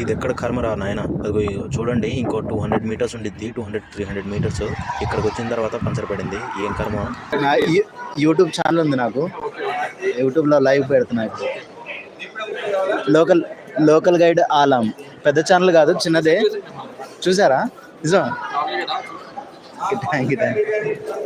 ఇది ఎక్కడ కర్మరా నాయన? అదిగో ఇగో చూడండి ఇంకో టూ హండ్రెడ్ మీటర్స్ ఉండిద్ది. Two hundred three hundred metres ఇక్కడికి వచ్చిన తర్వాత పంచర్ పడింది. ఏం కర్మ? యూట్యూబ్ ఛానల్ ఉంది నాకు. యూట్యూబ్లో లైవ్ పెడుతున్నా ఇప్పుడు. Local local guide Alam. పెద్ద ఛానల్ కాదు చిన్నదే. చూసారా? నిజం? Thank you thank you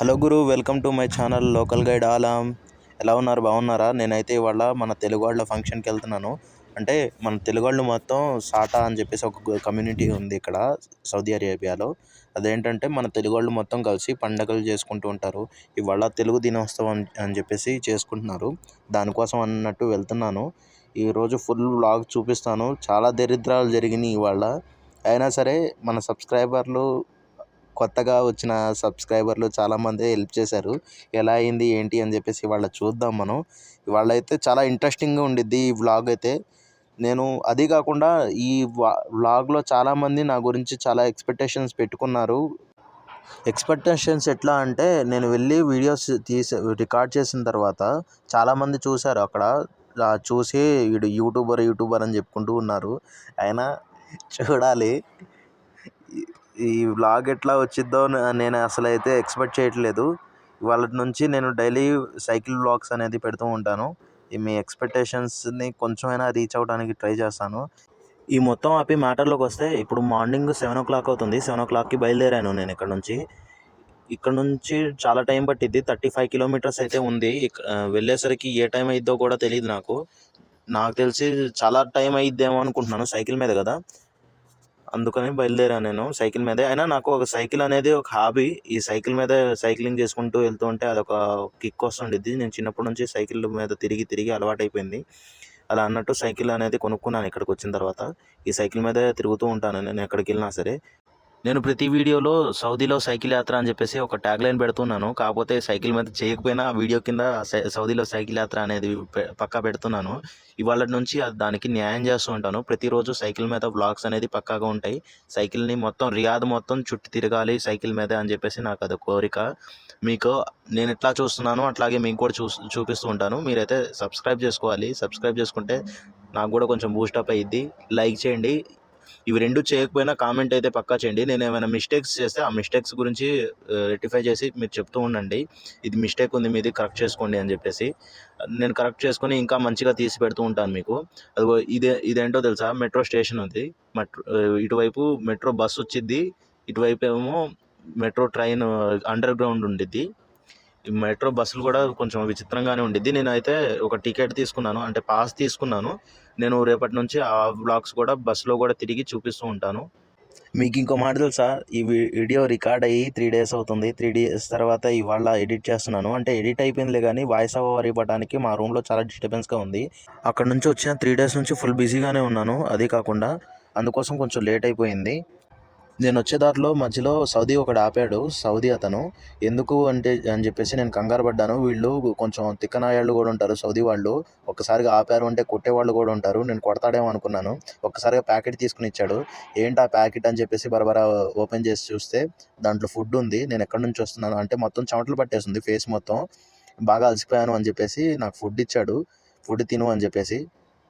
hello Guru welcome to my channel local guide Alam. ఎలా ఉన్నారు? బాగున్నారా? నేనైతే ఇవాళ మన తెలుగు వాళ్ళ ఫంక్షన్కి వెళ్తున్నాను. అంటే మన తెలుగు వాళ్ళు మొత్తం సాటా అని చెప్పేసి ఒక కమ్యూనిటీ ఉంది ఇక్కడ సౌదీ అరేబియాలో. అదేంటంటే మన తెలుగు వాళ్ళు మొత్తం కలిసి పండగలు చేసుకుంటూ ఉంటారు. ఇవాళ తెలుగు దినోత్సవం అని చెప్పేసి చేసుకుంటున్నారు. దానికోసం అన్నట్టు వెళ్తున్నాను. ఈరోజు ఫుల్ వ్లాగ్ చూపిస్తాను. చాలా దరిద్రాలు జరిగినాయి ఇవాళ. అయినా సరే మన సబ్స్క్రైబర్లు కొత్తగా వచ్చిన సబ్స్క్రైబర్లు చాలామంది హెల్ప్ చేశారు. ఎలా అయింది ఏంటి అని చెప్పేసి ఇవాళ చూద్దాం మనం. ఇవాళ అయితే చాలా ఇంట్రెస్టింగ్గా ఉండిద్ది ఈ వ్లాగ్ అయితే. నేను అది కాకుండా ఈ వ్లాగ్లో చాలామంది నా గురించి చాలా ఎక్స్పెక్టేషన్స్ పెట్టుకున్నారు. ఎక్స్పెక్టేషన్స్ ఎట్లా అంటే నేను వెళ్ళి వీడియోస్ తీసి రికార్డ్ చేసిన తర్వాత చాలామంది చూశారు అక్కడ. చూసి వీడు యూట్యూబర్ యూట్యూబర్ అని చెప్పుకుంటూ ఉన్నారు. అయినా చూడాలి. ఈ వ్లాగ్ ఎట్లా వచ్చిద్దో నేను అసలు అయితే ఎక్స్పెక్ట్ చేయట్లేదు. వాళ్ళ నుంచి నేను డైలీ సైకిల్ వ్లాగ్స్ అనేది పెడుతూ ఉంటాను. మీ ఎక్స్పెక్టేషన్స్ని కొంచెమైనా రీచ్ అవడానికి ట్రై చేస్తాను. ఈ మొత్తం ఆపి మ్యాటర్లోకి వస్తే ఇప్పుడు మార్నింగ్ సెవెన్ ఓ క్లాక్ అవుతుంది. సెవెన్ ఓ క్లాక్కి బయలుదేరాను నేను ఇక్కడ నుంచి. ఇక్కడ నుంచి చాలా టైం పట్టిద్ది. థర్టీ ఫైవ్ కిలోమీటర్స్ అయితే ఉంది. వెళ్ళేసరికి ఏ టైం అయిద్దో కూడా తెలియదు నాకు. నాకు తెలిసి చాలా టైం అయిద్దేమో అనుకుంటున్నాను. సైకిల్ మీద కదా. అందుకని బయలుదేరాను నేను సైకిల్ మీదే. అయినా నాకు ఒక సైకిల్ అనేది ఒక హాబీ. ఈ సైకిల్ మీద సైక్లింగ్ చేసుకుంటూ వెళ్తూ ఉంటే అదొక కిక్ వస్తుండిద్ది. నేను చిన్నప్పటి నుంచి సైకిల్ మీద తిరిగి తిరిగి అలవాటైపోయింది. అలా అన్నట్టు సైకిల్ అనేది కొనుక్కున్నాను ఇక్కడికి వచ్చిన తర్వాత. ఈ సైకిల్ మీదే తిరుగుతూ ఉంటాను. నేను ఎక్కడికి వెళ్ళినా సరే. నేను ప్రతి వీడియోలో సౌదీలో సైకిల్ యాత్ర అని చెప్పేసి ఒక ట్యాగ్ లైన్ పెడుతున్నాను. కాకపోతే సైకిల్ మీద చేయకపోయినా వీడియో కింద సై- సౌదీలో సైకిల్ యాత్ర అనేది పక్కా పెడుతున్నాను. ఇవాళ నుంచి అది దానికి న్యాయం చేస్తూ ఉంటాను. ప్రతిరోజు సైకిల్ మీద వ్లాగ్స్ అనేది పక్కాగా ఉంటాయి. సైకిల్ని మొత్తం రియాద్ మొత్తం చుట్టి తిరగాలి సైకిల్ మీద అని చెప్పేసి నాకు అది కోరిక. మీకు నేను ఎట్లా చూస్తున్నానో అట్లాగే మీకు కూడా చూ చూపిస్తూ ఉంటాను. మీరైతే సబ్స్క్రైబ్ చేసుకోవాలి. సబ్స్క్రైబ్ చేసుకుంటే నాకు కూడా కొంచెం బూస్టప్ అయ్యిద్ది లైక్ చేయండి. ఇవి రెండు చేయకపోయినా కామెంట్ అయితే పక్కా చేయండి. నేను ఏమైనా మిస్టేక్స్ చేస్తే ఆ మిస్టేక్స్ గురించి రెక్టిఫై చేసి మీరు చెప్తూ ఉండండి. ఇది మిస్టేక్ ఉంది మీది కరెక్ట్ చేసుకోండి అని చెప్పేసి. నేను కరెక్ట్ చేసుకొని ఇంకా మంచిగా తీసి పెడుతూ ఉంటాను మీకు. అదిగో ఇదే ఇదేంటో తెలుసా? మెట్రో స్టేషన్ ఉంది మెట్రో ఇటువైపు మెట్రో బస్ వచ్చింది ఇటువైపు ఏమో మెట్రో ట్రైన్ అండర్ గ్రౌండ్ ఉండిద్ది. ఈ మెట్రో బస్సులు కూడా కొంచెం విచిత్రంగానే ఉండిద్ది. నేనైతే ఒక టికెట్ తీసుకున్నాను. అంటే పాస్ తీసుకున్నాను. నేను రేపటి నుంచి ఆ బ్లాగ్స్ కూడా బస్సులో కూడా తిరిగి చూపిస్తూ ఉంటాను. మీకు ఇంకో మాట తెలుసా? ఈ వీ- వీడియో రికార్డ్ అయ్యి త్రీ డేస్ అవుతుంది. త్రీ డేస్ తర్వాత ఇవాళ ఎడిట్ చేస్తున్నాను. అంటే ఎడిట్ అయిపోయిందిలే కానీ వాయిస్ ఓవర్ ఇవ్వడానికి మా రూమ్లో చాలా డిస్టర్బెన్స్గా ఉంది. అక్కడ నుంచి వచ్చిన త్రీ డేస్ నుంచి ఫుల్ బిజీగానే ఉన్నాను. అది కాకుండా అందుకోసం కొంచెం లేట్ అయిపోయింది. నేను వచ్చే దారిలో మధ్యలో సౌదీ ఒకడు ఆపాడు సౌదీ అతను. ఎందుకు అంటే అని చెప్పేసి నేను కంగారు పడ్డాను. వీళ్ళు కొంచెం తిక్కనాయాళ్ళు కూడా ఉంటారు సౌదీ వాళ్ళు. ఒక్కసారిగా ఆపారు అంటే కొట్టేవాళ్ళు కూడా ఉంటారు. నేను కొడతాడేమో అనుకున్నాను. ఒక్కసారిగా ప్యాకెట్ తీసుకుని ఇచ్చాడు. ఏంటి ఆ ప్యాకెట్ అని చెప్పేసి బరబరా ఓపెన్ చేసి చూస్తే దాంట్లో ఫుడ్ ఉంది. నేను ఎక్కడి నుంచి వస్తున్నాను అంటే మొత్తం చెమటలు పట్టేసింది ఫేస్ మొత్తం. బాగా అలసిపోయాను అని చెప్పేసి నాకు ఫుడ్ ఇచ్చాడు. ఫుడ్ తిను అని చెప్పేసి.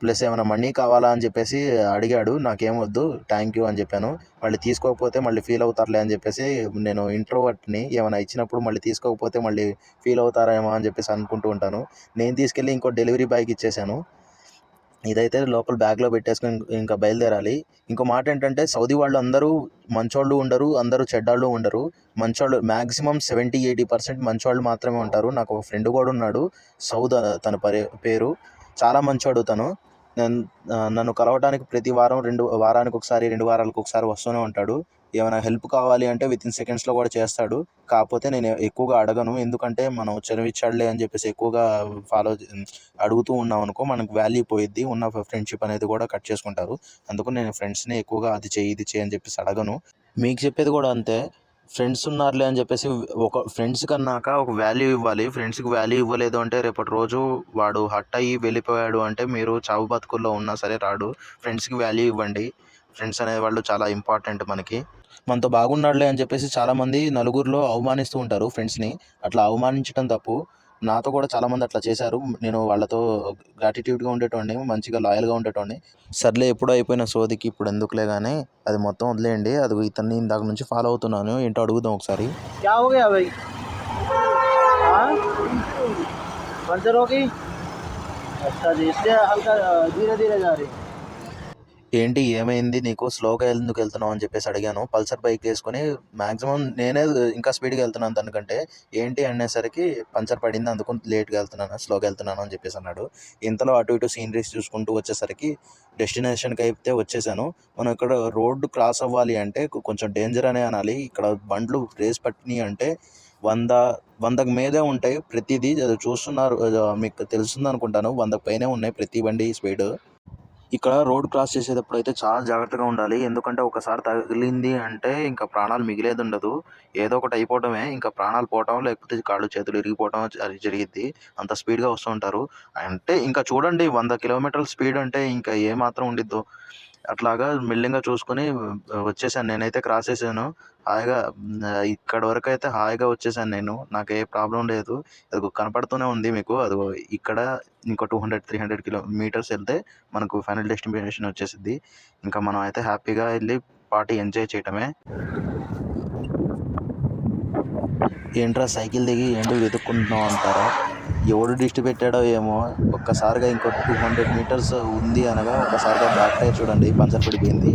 ప్లస్ ఏమైనా మనీ కావాలా అని చెప్పేసి అడిగాడు. నాకేం వద్దు థ్యాంక్ యూ అని చెప్పాను. మళ్ళీ తీసుకోకపోతే మళ్ళీ ఫీల్ అవుతారులే అని చెప్పేసి నేను ఇంట్రోవర్ట్ని ఏమైనా ఇచ్చినప్పుడు మళ్ళీ తీసుకోకపోతే మళ్ళీ ఫీల్ అవుతారేమో అని చెప్పేసి అనుకుంటూ ఉంటాను. నేను తీసుకెళ్ళి ఇంకో డెలివరీ బాయ్కి ఇచ్చేసాను. ఇదైతే లోపల బ్యాగ్లో పెట్టేసుకుని ఇంకా బయలుదేరాలి. ఇంకో మాట ఏంటంటే సౌదీ వాళ్ళు అందరూ మంచోళ్ళు ఉండరు అందరూ చెడ్డాళ్ళు ఉండరు. మంచోళ్ళు మ్యాక్సిమం సెవెంటీ ఎయిటీ పర్సెంట్ మంచోళ్ళు మాత్రమే ఉంటారు. నాకు ఒక ఫ్రెండ్ కూడా ఉన్నాడు సౌద్ తన పరే పేరు. చాలా మంచోడు తను. నన్ను కలవడానికి ప్రతి వారం రెండు వారానికి ఒకసారి రెండు వారాలకు ఒకసారి వస్తూనే ఉంటాడు. ఏమైనా హెల్ప్ కావాలి అంటే విత్ ఇన్ సెకండ్స్లో కూడా చేస్తాడు. కాకపోతే నేను ఎక్కువగా అడగను. ఎందుకంటే మనం చదివించాడులే అని చెప్పేసి ఎక్కువగా ఫాలో అడుగుతూ ఉన్నాం అనుకో మనకు వాల్యూ పోయిద్ది. ఉన్న ఫ్రెండ్షిప్ అనేది కూడా కట్ చేసుకుంటారు. అందుకు నేను ఫ్రెండ్స్ని ఎక్కువగా అది చేయి ఇది చేయి అని చెప్పేసి అడగను. మీకు చెప్పేది కూడా అంతే. ఫ్రెండ్స్ ఉన్నారులే అని చెప్పేసి ఒక ఫ్రెండ్స్ కన్నాక ఒక వాల్యూ ఇవ్వాలి. ఫ్రెండ్స్కి వాల్యూ ఇవ్వలేదు అంటే రేపటి రోజు వాడు హట్ అయ్యి వెళ్ళిపోయాడు అంటే మీరు చావు బతుకుల్లో ఉన్నా సరే రాడు. ఫ్రెండ్స్కి వాల్యూ ఇవ్వండి. ఫ్రెండ్స్ అనే వాళ్ళు చాలా ఇంపార్టెంట్ మనకి. మనతో బాగున్నాడులే అని చెప్పేసి చాలామంది నలుగురిలో అవమానిస్తూ ఉంటారు ఫ్రెండ్స్ని. అట్లా అవమానించడం తప్పు. నాతో కూడా చాలామంది అట్లా చేశారు. నేను వాళ్ళతో గ్రాటిట్యూడ్గా ఉండేటోండి మంచిగా లాయల్గా ఉండేటోండి సర్లే ఎప్పుడు అయిపోయిన సోదికి ఇప్పుడు ఎందుకులే కానీ అది మొత్తం వదిలేయండి. అది ఇతన్ని ఇందాక నుంచి ఫాలో అవుతున్నాను. ఏంటో అడుగుదాం ఒకసారి. ఏంటి ఏమైంది నీకు స్లోగా ఎందుకు వెళ్తున్నావు అని చెప్పేసి అడిగాను. పల్సర్ బైక్ వేసుకొని మాక్సిమం నేనే ఇంకా స్పీడ్గా వెళ్తున్నాను దానికంటే ఏంటి అనేసరికి పంచర్ పడింది అందుకు లేట్గా వెళ్తున్నాను స్లోగా వెళ్తున్నాను అని చెప్పేసి అన్నాడు. ఇంతలో అటు ఇటు సీనరీస్ చూసుకుంటూ వచ్చేసరికి డెస్టినేషన్కి అయితే వచ్చేసాను. మనం ఇక్కడ రోడ్డు క్రాస్ అవ్వాలి అంటే కొంచెం డేంజర్ అనే అనాలి. ఇక్కడ బండ్లు రేస్ పట్టినాయి అంటే వంద వందకు మీదే ఉంటాయి ప్రతిదీ. అది చూస్తున్నారు మీకు తెలుస్తుంది అనుకుంటాను. వందకు పైనే ఉన్నాయి ప్రతి బండి స్పీడ్ ఇక్కడ రోడ్ క్రాస్ చేసేటప్పుడు అయితే చాలా జాగ్రత్తగా ఉండాలి. ఎందుకంటే ఒకసారి తగిలింది అంటే ఇంకా ప్రాణాలు మిగిలేది ఉండదు. ఏదో ఒకటి అయిపోవటమే. ఇంకా ప్రాణాలు పోవటం లేకపోతే కాళ్ళు చేతులు ఇరిగిపోవటం అది జరిగిద్ది. అంత స్పీడ్గా వస్తూ ఉంటారు. అంటే ఇంకా చూడండి వంద కిలోమీటర్ల స్పీడ్ అంటే ఇంకా ఏ మాత్రం ఉండిద్దో. అట్లాగా మెల్లిగా చూసుకొని వచ్చేసాను. నేనైతే క్రాస్ చేశాను. హాయిగా ఇక్కడ వరకు అయితే హాయిగా వచ్చేసాను నేను. నాకు ఏ ప్రాబ్లం లేదు. అది కనపడుతూనే ఉంది మీకు. అది ఇక్కడ ఇంకో two hundred three hundred kilometres వెళ్తే మనకు ఫైనల్ డెస్టినేషన్ వచ్చేసింది ఇంకా మనం అయితే హ్యాపీగా వెళ్ళి పార్టీ ఎంజాయ్ చేయటమే. ఏంట్రా సైకిల్ దిగి ఏంటో వెతుక్కుంటున్నాం అంటారా? ఎవడు దిష్టి పెట్టాడో ఏమో ఒక్కసారిగా ఇంకో టూ హండ్రెడ్ మీటర్స్ ఉంది అనగా ఒక్కసారిగా బ్యాక్ టైర్ చూడండి పంచర్ పడిపోయింది.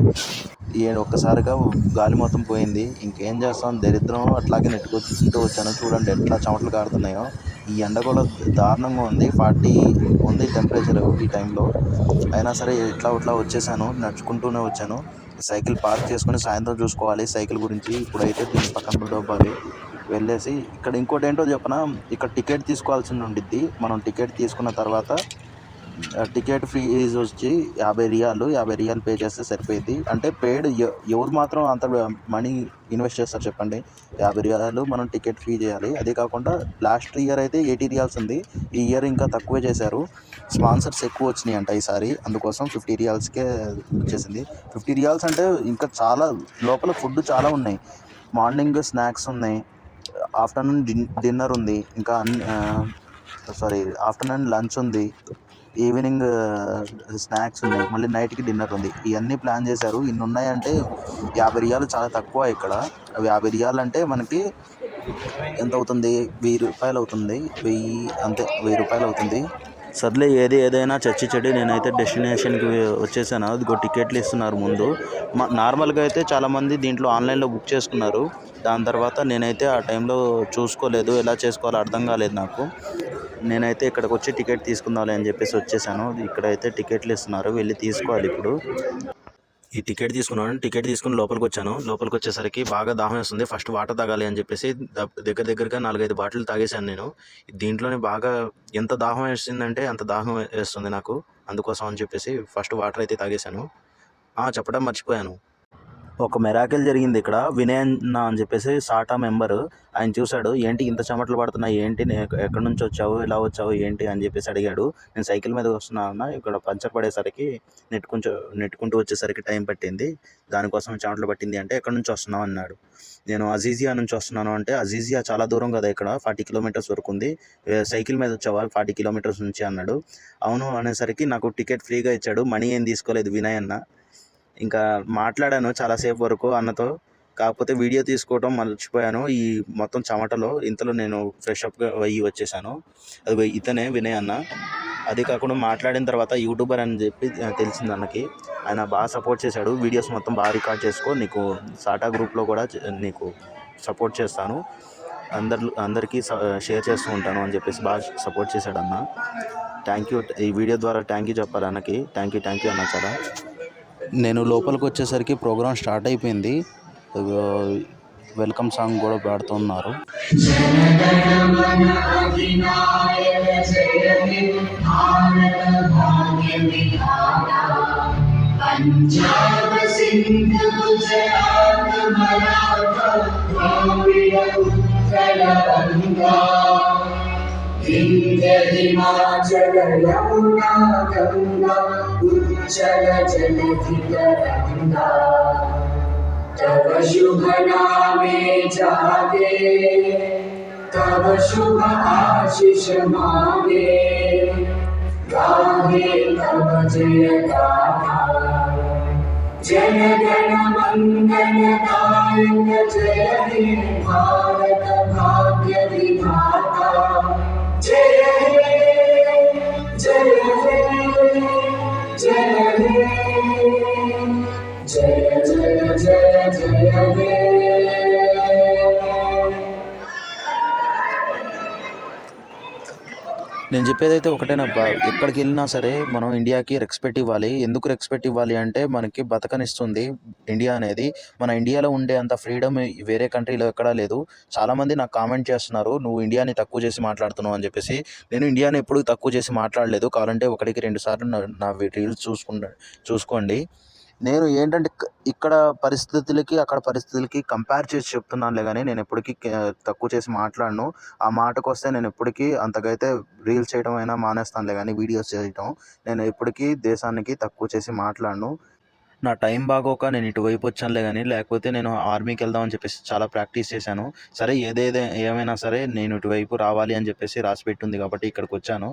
ఒక్కసారిగా గాలి మొత్తం పోయింది. ఇంకేం చేస్తాం? దరిద్రం అట్లాగే నెట్టుకొచ్చుకుంటూ వచ్చాను. చూడండి ఎట్లా చెమటలు కారుతున్నాయో. ఈ ఎండ కూడా దారుణంగా ఉంది. ఫార్టీ ఉంది టెంపరేచర్ ఈ టైంలో అయినా సరే ఇట్లా ఇట్లా వచ్చేసాను. నడుచుకుంటూనే వచ్చాను. సైకిల్ పార్క్ చేసుకొని సాయంత్రం చూసుకోవాలి. సైకిల్ గురించి ఇప్పుడైతే దీని పక్కన డబ్బాలి వెళ్ళేసి ఇక్కడ ఇంకోటి ఏంటో చెప్పిన ఇక్కడ టికెట్ తీసుకోవాల్సి ఉండిద్ది. మనం టికెట్ తీసుకున్న తర్వాత టికెట్ ఫీజు వచ్చి యాభై రియాలు యాభై రియాలు పే చేస్తే సరిపోయింది అంటే పేడ్ ఎవరు మాత్రం అంత మనీ ఇన్వెస్ట్ చేస్తారు చెప్పండి. యాభై రియాలు మనం టికెట్ ఫీ చేయాలి. అదే కాకుండా లాస్ట్ ఇయర్ అయితే ఎయిటీ రియాల్స్ ఉంది. ఈ ఇయర్ ఇంకా తక్కువే చేశారు. స్పాన్సర్స్ ఎక్కువ వచ్చినాయి అంట ఈసారి. అందుకోసం ఫిఫ్టీ రియాల్స్కే వచ్చేసింది. ఫిఫ్టీ రియాల్స్ అంటే ఇంకా చాలా లోపల ఫుడ్ చాలా ఉన్నాయి. మార్నింగ్ స్నాక్స్ ఉన్నాయి. ఆఫ్టర్నూన్ డిన్నర్ ఉంది. ఇంకా సారీ ఆఫ్టర్నూన్ లంచ్ ఉంది. ఈవినింగ్ స్నాక్స్ ఉన్నాయి. మళ్ళీ నైట్కి డిన్నర్ ఉంది. ఇవన్నీ ప్లాన్ చేశారు. ఇన్ని ఉన్నాయంటే యాభై రియాలు చాలా తక్కువ ఇక్కడ. యాభై రియాలు అంటే మనకి ఎంత అవుతుంది వెయ్యి రూపాయలు అవుతుంది వెయ్యి అంతే వెయ్యి రూపాయలు అవుతుంది సర్లే ఏది ఏదైనా చచ్చి చెడి నేనైతే డెస్టినేషన్కి వచ్చేసాను. అదిగో టికెట్లు ఇస్తున్నారు ముందు. మా నార్మల్గా అయితే చాలామంది దీంట్లో ఆన్లైన్లో బుక్ చేసుకున్నారు. దాని తర్వాత నేనైతే ఆ టైంలో చూసుకోలేదు. ఎలా చేసుకోవాలో అర్థం కాలేదు నాకు. నేనైతే ఇక్కడికి వచ్చి టికెట్ తీసుకుందాంలే అని చెప్పేసి వచ్చేసాను. ఇక్కడైతే టికెట్లు ఇస్తున్నారు. వెళ్ళి తీసుకోవాలి ఇప్పుడు. ఈ టికెట్ తీసుకున్నాను టికెట్ తీసుకుని లోపలికి వచ్చాను. లోపలికి వచ్చేసరికి బాగా దాహం వేస్తుంది. ఫస్ట్ వాటర్ తాగాలి అని చెప్పేసి దగ్గర దగ్గరగా నాలుగైదు బాటిల్ తాగేశాను నేను. దీంట్లోనే బాగా ఎంత దాహం వేసిందంటే అంత దాహం వేస్తుంది నాకు. అందుకోసం అని చెప్పేసి ఫస్ట్ వాటర్ అయితే తాగేశాను. చెప్పడం మర్చిపోయాను. ఒక మెరాకిల్ జరిగింది ఇక్కడ. వినయ్ అన్న అని చెప్పేసి సాటా మెంబర్ ఆయన చూశాడు. ఏంటి ఇంత చెమటలు పడుతున్నాయి? ఏంటి నేను ఎక్కడి నుంచి వచ్చావు? ఎలా వచ్చావు? ఏంటి? అని చెప్పేసి అడిగాడు. నేను సైకిల్ మీద వస్తున్నా అన్న ఇక్కడ పంచర్ పడేసరికి నెట్టుకుంటూ నెట్టుకుంటూ వచ్చేసరికి టైం పట్టింది. దానికోసం చెమటలు పట్టింది అంటే ఎక్కడి నుంచి వస్తున్నావు అన్నాడు. నేను అజీజియా నుంచి వస్తున్నాను అంటే అజీజియా చాలా దూరం కదా ఇక్కడ ఫార్టీ కిలోమీటర్స్ వరకు ఉంది. సైకిల్ మీద వచ్చేవాళ్ళు ఫార్టీ కిలోమీటర్స్ నుంచి అన్నాడు. అవును అనేసరికి నాకు టికెట్ ఫ్రీగా ఇచ్చాడు. మనీ ఏం తీసుకోలేదు వినయ్ అన్న. ఇంకా మాట్లాడాను చాలాసేపు వరకు అన్నతో. కాకపోతే వీడియో తీసుకోవడం మర్చిపోయాను. ఈ మొత్తం చెమటలో ఇంతలో నేను ఫ్రెష్ అప్గా అయ్యి వచ్చేసాను. అది ఇతనే వినయ్ అన్న. అది కాకుండా మాట్లాడిన తర్వాత యూట్యూబర్ అని చెప్పి తెలిసింది అన్నకి. ఆయన బాగా సపోర్ట్ చేశాడు. వీడియోస్ మొత్తం బాగా రికార్డ్ చేసుకో. నీకు సాటా గ్రూప్లో కూడా నీకు సపోర్ట్ చేస్తాను. అందరు అందరికీ స- షేర్ చేస్తూ ఉంటాను అని చెప్పేసి బాగా సపోర్ట్ చేశాడు అన్న. థ్యాంక్ యూ ఈ వీడియో ద్వారా థ్యాంక్ యూ చెప్పాలి అన్నకి. థ్యాంక్ యూ థ్యాంక్ యూ అన్న చాలా. నేను లోపలికి వచ్చేసరికి ప్రోగ్రామ్ స్టార్ట్ అయిపోయింది వెల్కమ్ సాంగ్ కూడా పాడుతున్నారు పంజాబ్ हिमाचल यमुना गङ्गा उच्चल जलधितरङ्गा तव शुभ नामे जागे तव शुभ आशिष मागे गाहे तव जय गाथा जन गण मंगल दायक जय हे भारत भाग्य विधाता Yeah. నేను చెప్పేదైతే ఒకటేనబ్బా ఎక్కడికి వెళ్ళినా సరే మనం ఇండియాకి రెస్పెక్ట్ ఇవ్వాలి. ఎందుకు రెస్పెక్ట్ ఇవ్వాలి అంటే మనకి బతకనిస్తుంది ఇండియా అనేది. మన ఇండియాలో ఉండే అంత ఫ్రీడమ్ వేరే కంట్రీలో ఎక్కడా లేదు. చాలామంది నాకు కామెంట్ చేస్తున్నారు నువ్వు ఇండియాని తక్కువ చేసి మాట్లాడుతున్నావు అని చెప్పేసి. నేను ఇండియాని ఎప్పుడు తక్కువ చేసి మాట్లాడలేదు. కావాలంటే ఒకటికి రెండు సార్లు నా నా రీల్స్ చూసుకుంటా చూసుకోండి. నేను ఏంటంటే ఇక్కడ పరిస్థితులకి అక్కడ పరిస్థితులకి కంపేర్ చేసి చెప్తున్నానులే కానీ నేను ఎప్పటికీ తక్కువ చేసి మాట్లాడను. ఆ మాటకు వస్తే నేను ఎప్పటికీ అంతకైతే రీల్స్ చేయడం అయినా మానేస్తానులే కానీ వీడియోస్ చేయటం నేను ఎప్పటికీ దేశానికి తక్కువ చేసి మాట్లాడను. నా టైం బాగోక నేను ఇటువైపు వచ్చానులే కానీ లేకపోతే నేను ఆర్మీకి వెళ్దామని చెప్పేసి చాలా ప్రాక్టీస్ చేశాను. సరే ఏదేదే ఏమైనా సరే నేను ఇటువైపు రావాలి అని చెప్పేసి రాసి పెట్టుంది కాబట్టి ఇక్కడికి వచ్చాను.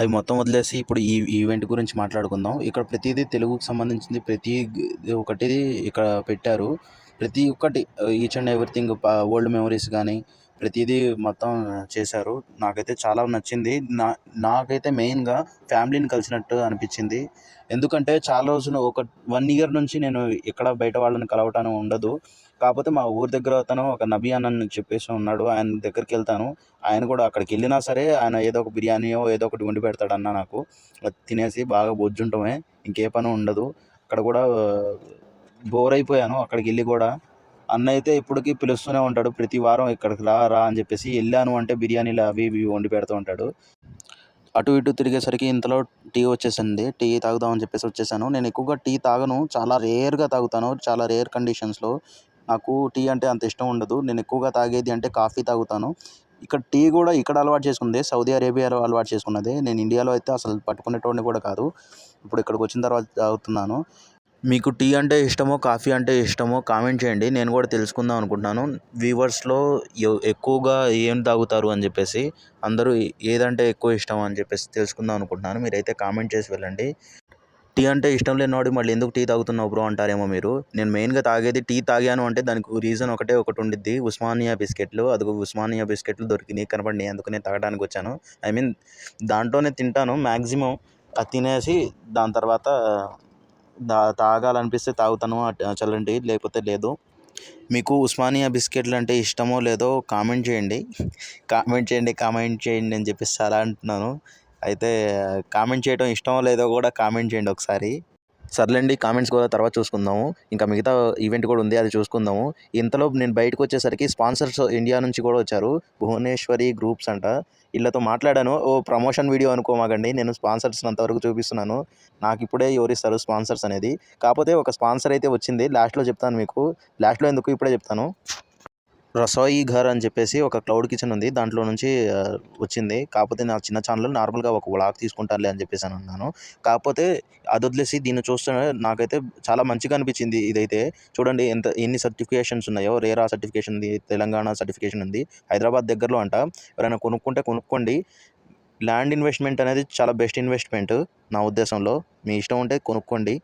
అవి మొత్తం వదిలేసి ఇప్పుడు ఈ ఈవెంట్ గురించి మాట్లాడుకుందాం. ఇక్కడ ప్రతిదీ తెలుగుకు సంబంధించింది ప్రతి ఒకటి ఇక్కడ పెట్టారు. ప్రతి ఒక్కటి each and everything old memories కానీ ప్రతిదీ మొత్తం చేశారు. నాకైతే చాలా నచ్చింది. నా నాకైతే మెయిన్గా ఫ్యామిలీని కలిసినట్టు అనిపించింది. ఎందుకంటే చాలా రోజులు ఒక వన్ ఇయర్ నుంచి నేను ఇక్కడ బయట వాళ్ళని కలవటానికి ఉండదు. కాకపోతే మా ఊరి దగ్గర అతను ఒక నబీ అన్నని చెప్పేసి ఉన్నాడు. ఆయన దగ్గరికి వెళ్తాను. ఆయన కూడా అక్కడికి వెళ్ళినా సరే ఆయన ఏదో ఒక బిర్యానీయో ఏదో ఒకటి వండి పెడతాడన్న నాకు. అది తినేసి బాగా బొజ్జుంటమే ఇంకే పని ఉండదు. అక్కడ కూడా బోర్ అయిపోయాను అక్కడికి వెళ్ళి కూడా. అన్న అయితే ఇప్పటికీ పిలుస్తూనే ఉంటాడు. ప్రతి వారం ఇక్కడికి రా రా అని చెప్పేసి వెళ్ళాను అంటే బిర్యానీలు అవి ఇవి వండి పెడుతూ ఉంటాడు. అటు ఇటు తిరిగేసరికి ఇంతలో టీ వచ్చేసింది. టీ తాగుదామని చెప్పేసి వచ్చేసాను. నేను ఎక్కువగా టీ తాగను. చాలా రేర్గా తాగుతాను. చాలా రేర్ కండిషన్స్లో. నాకు టీ అంటే అంత ఇష్టం ఉండదు. నేను ఎక్కువగా తాగేది అంటే కాఫీ తాగుతాను. ఇక్కడ టీ కూడా ఇక్కడ అలవాటు చేసుకుంది. సౌదీ అరేబియాలో అలవాటు చేసుకున్నది. నేను ఇండియాలో అయితే అసలు పట్టుకునేటోడిని కూడా కాదు. ఇప్పుడు ఇక్కడికి వచ్చిన తర్వాత తాగుతున్నాను. మీకు టీ అంటే ఇష్టమో కాఫీ అంటే ఇష్టమో కామెంట్ చేయండి. నేను కూడా తెలుసుకుందాం అనుకుంటున్నాను. వ్యూవర్స్లో ఎక్కువగా ఏం తాగుతారు అని చెప్పేసి అందరూ ఏదంటే ఎక్కువ ఇష్టం అని చెప్పేసి తెలుసుకుందాం అనుకుంటున్నాను. మీరైతే కామెంట్ చేసి వెళ్ళండి. టీ అంటే ఇష్టం లేనివాడు మళ్ళీ ఎందుకు టీ తాగుతున్నావు బ్రో అంటారేమో మీరు? నేను మెయిన్గా తాగేది టీ తాగాను అంటే దానికి రీజన్ ఒకటే ఒకటి ఉండిద్ది. ఉస్మానియా బిస్కెట్లు అది ఉస్మానియా బిస్కెట్లు దొరికినాయి కనపడినాయి అందుకు నేను తాగడానికి వచ్చాను. ఐ మీన్ దాంట్లోనే తింటాను. మ్యాక్సిమం అది తినేసి దాని తర్వాత దా తాగాలనిపిస్తే తాగుతాను అట్- చల్లంటి లేకపోతే లేదు. మీకు ఉస్మానియా బిస్కెట్లు అంటే ఇష్టమో లేదో కామెంట్ చేయండి. కామెంట్ చేయండి కామెంట్ చేయండి అని చెప్పేసి అలా అంటున్నాను. అయితే కామెంట్ చేయడం ఇష్టమో లేదో కూడా కామెంట్ చేయండి ఒకసారి. సర్లేండి కామెంట్స్ కూడా తర్వాత చూసుకుందాము. ఇంకా మిగతా ఈవెంట్ కూడా ఉంది అది చూసుకుందాము. ఇంతలో నేను బయటకు వచ్చేసరికి స్పాన్సర్స్ ఇండియా నుంచి కూడా వచ్చారు. భువనేశ్వరి గ్రూప్స్ అంట. వీళ్ళతో మాట్లాడాను. ఓ ప్రమోషన్ వీడియో అనుకోమాకండి నేను స్పాన్సర్స్ అంతవరకు చూపిస్తున్నాను. నాకు ఇప్పుడే ఎవరిస్తారు స్పాన్సర్స్ అనేది. కాకపోతే ఒక స్పాన్సర్ అయితే వచ్చింది. లాస్ట్లో చెప్తాను మీకు. లాస్ట్లో ఎందుకు ఇప్పుడే చెప్తాను? రసోయి ఘర్ అని చెప్పేసి ఒక క్లౌడ్ కిచెన్ ఉంది. దాంట్లో నుంచి వచ్చింది. కాకపోతే నా చిన్న ఛానల్ నార్మల్గా ఒక వ్లాగ్ తీసుకుంటానులే అని చెప్పేసి అని అన్నాను. కాకపోతే అది వదిలేసి దీన్ని చూస్తే నాకైతే చాలా మంచిగా అనిపించింది ఇదైతే. చూడండి ఎంత ఎన్ని సర్టిఫికేషన్స్ ఉన్నాయో. రేరా సర్టిఫికేషన్ ఉంది తెలంగాణ సర్టిఫికేషన్ ఉంది హైదరాబాద్ దగ్గరలో అంట. ఎవరైనా కొనుక్కుంటే కొనుక్కోండి. ల్యాండ్ ఇన్వెస్ట్మెంట్ అనేది చాలా బెస్ట్ ఇన్వెస్ట్మెంట్ నా ఉద్దేశంలో. మీ ఇష్టం ఉంటే కొనుక్కోండి.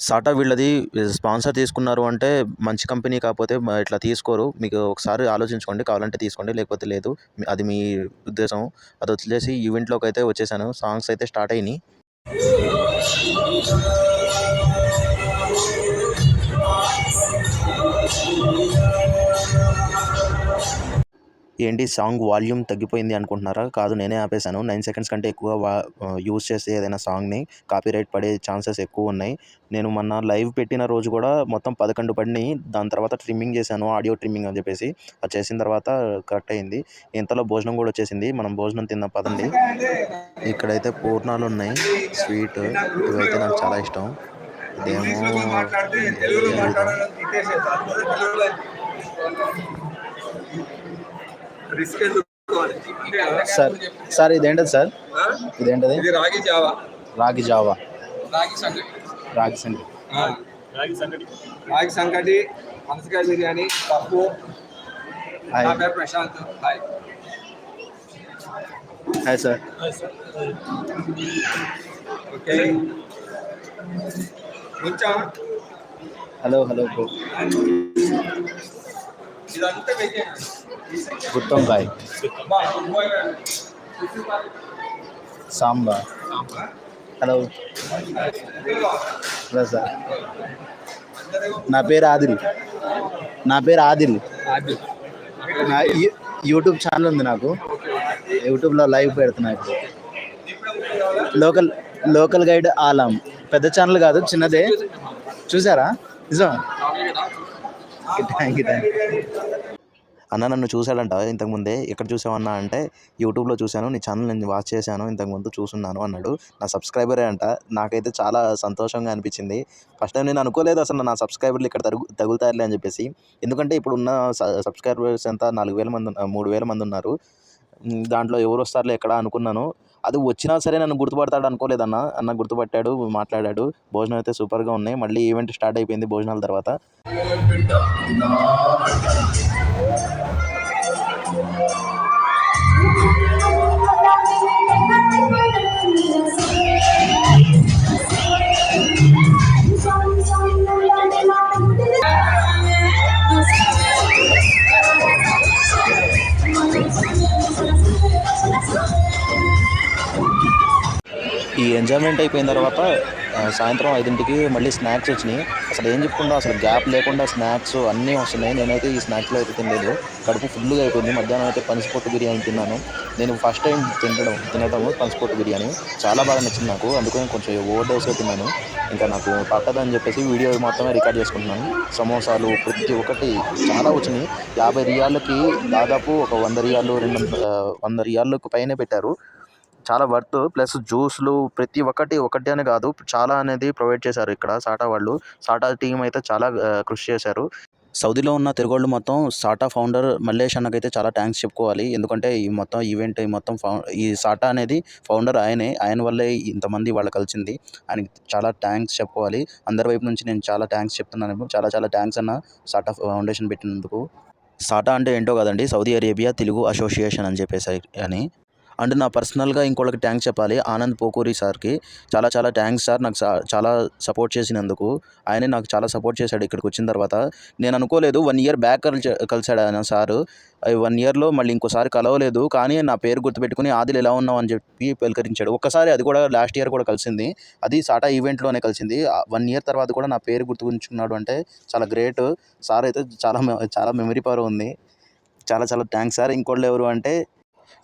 సాటా వీళ్ళది స్పాన్సర్ తీసుకున్నారు అంటే మంచి కంపెనీ కాకపోతే ఇట్లా తీసుకోరు. మీకు ఒకసారి ఆలోచించుకోండి కావాలంటే తీసుకోండి లేకపోతే లేదు. మీ- అది మీ ఉద్దేశం. అది వచ్చేసి ఈవెంట్లోకి అయితే వచ్చేసాను. సాంగ్స్ అయితే స్టార్ట్ అయినాయి. ఏంటి సాంగ్ వాల్యూమ్ తగ్గిపోయింది అనుకుంటున్నారా? కాదు నేనే ఆపేశాను. నైన్ సెకండ్స్ కంటే ఎక్కువ వా యూస్ చేస్తే ఏదైనా సాంగ్ని కాపీరైట్ పడే ఛాన్సెస్ ఎక్కువ ఉన్నాయి. నేను మొన్న లైవ్ పెట్టిన రోజు కూడా మొత్తం పదకొండు పడినాయి దాని తర్వాత ట్రిమ్మింగ్ చేశాను ఆడియో ట్రిమ్మింగ్ అని చెప్పేసి. అది చేసిన తర్వాత కరెక్ట్ అయింది. ఇంతలో భోజనం కూడా వచ్చేసింది. మనం భోజనం తిందాం పదండి. ఇక్కడైతే పూర్ణాలు ఉన్నాయి. స్వీట్ ఇవైతే నాకు చాలా ఇష్టం. ఇదేమో తెలుగులో రిస్క్ సార్ సార్ ఇదేంటది సార్? ఇదేంటది? ఇది రాగి జావా. రాగి జావా. రాగి సంగటి. రాగి సంగటి. ఆ. రాగి సంగటి పనసకాయ బిర్యానీ పప్పు. హాయ్. నా పేరు Prashant. Hi. Hi sir. Okay. కొంచెం హలో హలో బ్రో. గుత్తొంకాయ సాంబార్ హలో. Hello sir. నా పేరు ఆదిల్. నా పేరు ఆదిల్. నా యూట్యూబ్ ఛానల్ ఉంది నాకు. యూట్యూబ్లో లైవ్ పెడుతున్నా ఇప్పుడు. Local local guide Alam. పెద్ద ఛానల్ కాదు చిన్నదే. చూసారా? నిజం? థ్యాంక్ యూ థ్యాంక్ యూ అన్న నన్ను చూశాడంట ఇంతకుముందే ఎక్కడ చూసావన్నా అంటే యూట్యూబ్లో చూశాను నీ ఛానల్ నేను వాచ్ చేశాను ఇంతకుముందు చూస్తున్నాను అన్నాడు. నా సబ్స్క్రైబరే అంట. నాకైతే చాలా సంతోషంగా అనిపించింది. ఫస్ట్ టైం నేను అనుకోలేదు అసలు నా సబ్స్క్రైబర్లు ఇక్కడ తరుగు తగులుతారులే అని చెప్పేసి. ఎందుకంటే ఇప్పుడు ఉన్న సబ్స్క్రైబర్స్ ఎంత? నాలుగు వేల మంది ఉన్న- మూడు వేల మంది ఉన్నారు. దాంట్లో ఎవరు వస్తారులే ఎక్కడ అనుకున్నాను. అది వచ్చినా సరే నన్ను గుర్తుపడతాడు అనుకోలేదన్న. అన్న గుర్తుపట్టాడు మాట్లాడాడు. భోజనం అయితే సూపర్గా ఉన్నాయి. మళ్ళీ ఈవెంట్ స్టార్ట్ అయిపోయింది భోజనాల తర్వాత. ఈ ఎంజాయ్మెంట్ అయిపోయిన తర్వాత సాయంత్రం ఐదింటికి మళ్ళీ స్నాక్స్ వచ్చినాయి. అసలు ఏం చెప్పుకుంటా అసలు గ్యాప్ లేకుండా స్నాక్స్ అన్నీ వస్తున్నాయి. నేనైతే ఈ స్నాక్స్లో అయితే తినలేదు. కడుపు ఫుల్గా అయిపోయింది. మధ్యాహ్నం అయితే పనసపొట్టు బిర్యానీ తిన్నాను. నేను ఫస్ట్ టైం తినడం తినడం పనసపొట్టు బిర్యానీ. చాలా బాగా నచ్చింది నాకు. అందుకని కొంచెం ఓవర్ డోస్ తిన్నాను. ఇంకా నాకు పట్టదని చెప్పేసి వీడియో మాత్రమే రికార్డ్ చేసుకుంటున్నాను. సమోసాలు ప్రతి ఒక్కటి చాలా వచ్చినాయి. యాభై రియాళ్ళకి దాదాపు ఒక వంద రియాళ్ళు రెండు వంద- రియాళ్ళకు పైనే పెట్టారు. చాలా వర్త్. ప్లస్ జ్యూస్లు ప్రతి ఒక్కటి ఒకటి అని కాదు చాలా అనేది ప్రొవైడ్ చేశారు ఇక్కడ సాటా వాళ్ళు. సాటా టీం అయితే చాలా కృషి చేశారు. సౌదీలో ఉన్న తిరుగోళ్ళు మొత్తం సాటా ఫౌండర్ మల్లేష్ అన్నకైతే చాలా థ్యాంక్స్ చెప్పుకోవాలి. ఎందుకంటే ఈ మొత్తం ఈవెంట్ ఈ మొత్తం ఫౌ ఈ సాటా అనేది ఫౌండర్ ఆయనే. ఆయన వల్లే ఇంతమంది వాళ్ళు కలిసింది. ఆయనకి చాలా థ్యాంక్స్ చెప్పుకోవాలి. అందరి వైపు నుంచి నేను చాలా థ్యాంక్స్ చెప్తున్నాను. చాలా చాలా థ్యాంక్స్ అన్న సాటా ఫౌండేషన్ పెట్టినందుకు. సాటా అంటే ఏంటో కదండి సౌదీ అరేబియా తెలుగు అసోసియేషన్ అని చెప్పేసి అని. అండ్ నా పర్సనల్గా ఇంకోళ్ళకి థ్యాంక్స్ చెప్పాలి. ఆనంద్ పోకూరి సార్కి. చాలా చాలా థ్యాంక్స్ సార్. నాకు చాలా సపోర్ట్ చేసినందుకు. ఆయనే నాకు చాలా సపోర్ట్ చేశాడు ఇక్కడికి వచ్చిన తర్వాత. నేను అనుకోలేదు వన్ ఇయర్ బ్యాక్ కలిసాడు ఆయన సారు. వన్ ఇయర్లో మళ్ళీ ఇంకోసారి కలవలేదు. కానీ నా పేరు గుర్తుపెట్టుకుని ఆదిలు ఎలా ఉన్నావు అని చెప్పి పలకరించాడు. ఒక్కసారి అది కూడా లాస్ట్ ఇయర్ కూడా కలిసింది. అది సాటా ఈవెంట్లోనే కలిసింది. వన్ ఇయర్ తర్వాత కూడా నా పేరు గుర్తుకుంచుకున్నాడు అంటే చాలా గ్రేట్. సార్ అయితే చాలా మె- చాలా మెమరీ పవర్ ఉంది. చాలా చాలా థ్యాంక్స్ సార్. ఇంకోళ్ళు ఎవరు అంటే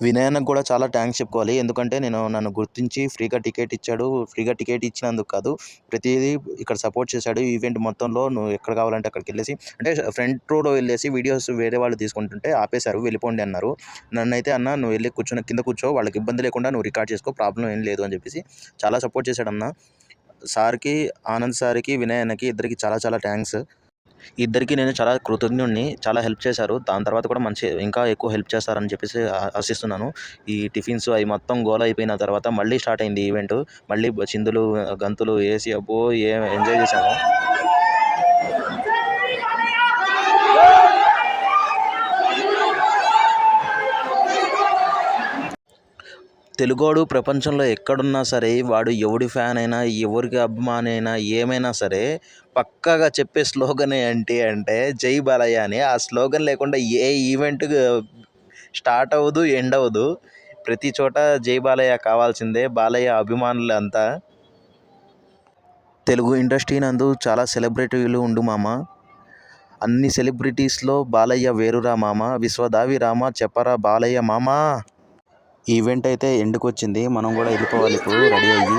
వినయనకు కూడా చాలా థ్యాంక్స్ చెప్పుకోవాలి. ఎందుకంటే నేను నన్ను గుర్తించి ఫ్రీగా టికెట్ ఇచ్చాడు. ఫ్రీగా టికెట్ ఇచ్చినందుకు కాదు ప్రతిదీ ఇక్కడ సపోర్ట్ చేశాడు. ఈవెంట్ మొత్తంలో నువ్వు ఎక్కడ కావాలంటే అక్కడికి వెళ్ళేసి అంటే ఫ్రంట్ రోలో వెళ్ళేసి వీడియోస్ వేరే వాళ్ళు తీసుకుంటుంటే ఆపేశారు వెళ్ళిపోండి అన్నారు. నన్ను అయితే అన్న నువ్వు వెళ్ళి కూర్చొని కింద కూర్చో వాళ్ళకి ఇబ్బంది లేకుండా నువ్వు రికార్డ్ చేసుకో ప్రాబ్లం ఏం లేదు అని చెప్పేసి చాలా సపోర్ట్ చేశాడు అన్న. సార్కి ఆనంద్ సార్కి వినయ్ అన్నకి ఇద్దరికి చాలా చాలా థ్యాంక్స్ ఇద్దరికి నేను చాలా కృతజ్ఞుడిని చాలా హెల్ప్ చేశారు. దాని తర్వాత కూడా మంచి ఇంకా ఎక్కువ హెల్ప్ చేస్తారని చెప్పేసి ఆశిస్తున్నాను. ఈ టిఫిన్స్ అవి మొత్తం గోల్ అయిపోయిన తర్వాత మళ్ళీ స్టార్ట్ అయింది ఈవెంట్. మళ్ళీ చిందులు గంతులు వేసి అబ్బో ఏ ఎంజాయ్ చేశాము. తెలుగోడు ప్రపంచంలో ఎక్కడున్నా సరే వాడు ఎవడి ఫ్యాన్ అయినా ఎవరికి అభిమాని అయినా ఏమైనా సరే పక్కాగా చెప్పే స్లోగన్ ఏంటి అంటే జై బాలయ్య అని. ఆ స్లోగన్ లేకుండా ఏ ఈవెంట్ స్టార్ట్ అవ్వదు ఎండ్ అవ్వదు. ప్రతి చోట జై బాలయ్య కావాల్సిందే బాలయ్య అభిమానులు అంతా తెలుగు ఇండస్ట్రీ నందు చాలా సెలబ్రిటీలు ఉండు మామ. అన్ని సెలబ్రిటీస్లో బాలయ్య వేరురా మామ. విశ్వదావి రామ చెప్పరా బాలయ్య మామ. ఈవెంట్ అయితే ఎండుకొచ్చింది. మనం కూడా వెళ్ళిపోవాలి ఇప్పుడు రెడీ అయ్యి.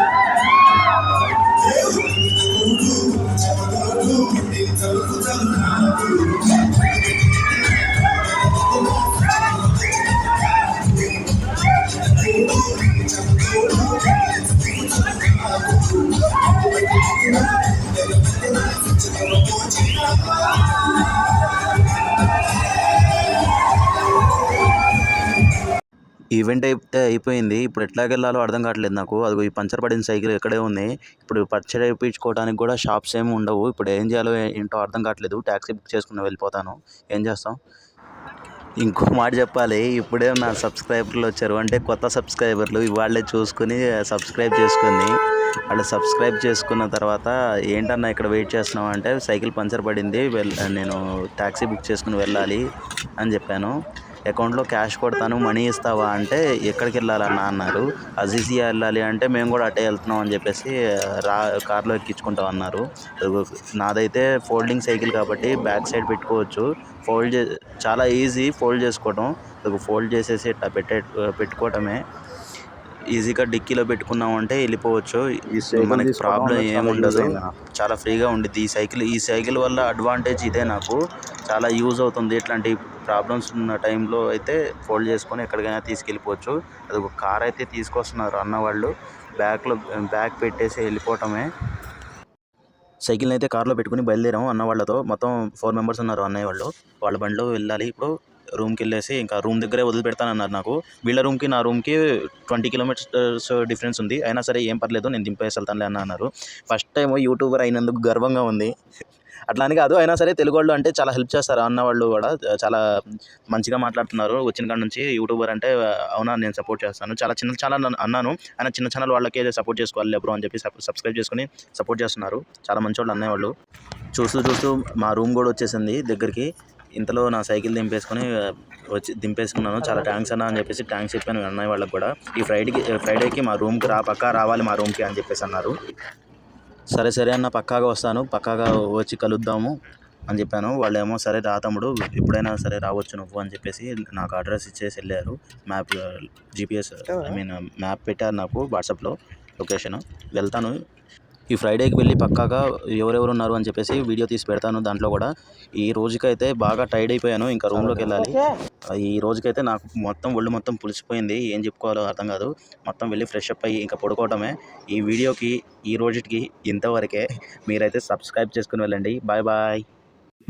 ఈవెంట్ అయితే అయిపోయింది. ఇప్పుడు ఎట్లాగ వెళ్ళాలో అర్థం కావట్లేదు నాకు. అది ఈ పంచర్ పడిన సైకిల్ ఇక్కడే ఉంది. ఇప్పుడు పంచర్ వేయించుకోవడానికి కూడా షాప్స్ ఏమి ఉండవు. ఇప్పుడు ఏం చేయాలో ఏంటో అర్థం కావట్లేదు. ట్యాక్సీ బుక్ చేసుకుని వెళ్ళిపోతాను. ఏం చేస్తాం? ఇంకో మాట చెప్పాలి. ఇప్పుడే నా సబ్స్క్రైబర్లు వచ్చారు. అంటే కొత్త సబ్స్క్రైబర్లు వాళ్ళే చూసుకుని సబ్స్క్రైబ్ చేసుకుని వాళ్ళు సబ్స్క్రైబ్ చేసుకున్న తర్వాత ఏంటన్నా ఇక్కడ వెయిట్ చేస్తున్నావు అంటే సైకిల్ పంచర్ పడింది. వెల్ నేను ట్యాక్సీ బుక్ చేసుకుని వెళ్ళాలి అని చెప్పాను. అకౌంట్లో క్యాష్ కొడతాను మనీ ఇస్తావా అంటే ఎక్కడికి వెళ్ళాలన్నా అన్నారు. అజీజియా వెళ్ళాలి అంటే మేము కూడా అటే వెళ్తున్నాం అని చెప్పేసి రా కార్లో ఎక్కించుకుంటాం అన్నారు. నాదైతే ఫోల్డింగ్ సైకిల్ కాబట్టి బ్యాక్ సైడ్ పెట్టుకోవచ్చు. ఫోల్డ్ చే చాలా ఈజీ ఫోల్డ్ చేసుకోవటం. ఫోల్డ్ చేసేసి ఇట్లా పెట్టే పెట్టుకోవటమే. ఈజీగా డిక్కీలో పెట్టుకున్నామంటే వెళ్ళిపోవచ్చు. మనకి ప్రాబ్లం ఏముండదు. చాలా ఫ్రీగా ఉండిద్ది ఈ సైకిల్. ఈ సైకిల్ వల్ల అడ్వాంటేజ్ ఇదే నాకు. చాలా యూజ్ అవుతుంది. ఇట్లాంటి ప్రాబ్లమ్స్ ఉన్న టైంలో అయితే ఫోల్డ్ చేసుకొని ఎక్కడికైనా తీసుకెళ్ళిపోవచ్చు. అది ఒక కార్ అయితే తీసుకొస్తున్నారు అన్న వాళ్ళు. బ్యాక్లో బ్యాగ్ పెట్టేసి వెళ్ళిపోవటమే. సైకిల్ని అయితే కార్లో పెట్టుకుని బయలుదేరాము అన్న వాళ్ళతో. మొత్తం ఫోర్ మెంబర్స్ ఉన్నారు అన్నయ్య వాళ్ళు. వాళ్ళ బండిలో వెళ్ళాలి. ఇప్పుడు రూమ్కి వెళ్ళేసి ఇంకా రూమ్ దగ్గరే వదిలిపెడతానన్నారు నాకు. వీళ్ళ రూమ్కి నా రూమ్కి ట్వంటీ కిలోమీటర్స్ డిఫరెన్స్ ఉంది. అయినా సరే ఏం పర్లేదు నేను దింపేసి వెళ్తానులే అన్న అన్నారు. ఫస్ట్ టైం యూట్యూబర్ అయినందుకు గర్వంగా ఉంది. అట్లా అని కాదు అయినా సరే తెలుగు వాళ్ళు అంటే చాలా హెల్ప్ చేస్తారు. అన్న వాళ్ళు కూడా చాలా మంచిగా మాట్లాడుతున్నారు. వచ్చిన కాడ నుంచి యూట్యూబర్ అంటే అవునా నేను సపోర్ట్ చేస్తాను. చాలా చిన్న ఛానల్ అన్నాను. ఆయన చిన్న ఛానల్ వాళ్ళకే సపోర్ట్ చేసుకోవాలి ఎప్పుడు అని చెప్పి సబ్స్క్రైబ్ చేసుకుని సపోర్ట్ చేస్తున్నారు. చాలా మంచి వాళ్ళు అన్నయ్య వాళ్ళు. చూస్తూ చూస్తూ మా రూమ్ కూడా వచ్చేసింది దగ్గరికి. ఇంతలో నా సైకిల్ దింపేసుకొని వచ్చి దింపేసుకున్నాను. చాలా థ్యాంక్స్ అన్న అని చెప్పేసి థ్యాంక్స్ చెప్పాను అన్నయ్య వాళ్ళకి కూడా. ఈ ఫ్రైడేకి ఫ్రైడేకి మా రూమ్కి రా పక్కా రావాలి మా రూమ్కి అని చెప్పేసి అన్నారు. సరే సరే అన్న పక్కాగా వస్తాను. పక్కాగా వచ్చి కలుద్దాము అని చెప్పాను. వాళ్ళేమో సరే రా తమ్ముడు ఎప్పుడైనా సరే రావచ్చు నువ్వు అని చెప్పేసి నాకు అడ్రస్ ఇచ్చేసి వెళ్ళారు. Map GPS I mean map పెట్టారు నాకు వాట్సాప్లో లొకేషన్. వెళ్తాను. ఈ ఫ్రైడేకి వెళ్ళి పక్కాగా ఎవరెవరు ఉన్నారు అని చెప్పేసి వీడియో తీసి పెడతాను దాంట్లో కూడా. ఈ రోజుకైతే బాగా టైర్డ్ అయిపోయాను ఇంకా రూమ్లోకి వెళ్ళాలి. ఈ రోజుకైతే నాకు మొత్తం ఒళ్ళు మొత్తం పులిసిపోయింది ఏం చెప్పుకోవాలో అర్థం కాదు. మొత్తం వెళ్ళి ఫ్రెష్ అప్ అయ్యి ఇంకా పడుకోవడమే ఈ వీడియోకి ఈ రోజుకి ఇంతవరకే మీరైతే సబ్స్క్రైబ్ చేసుకుని వెళ్ళండి. Bye bye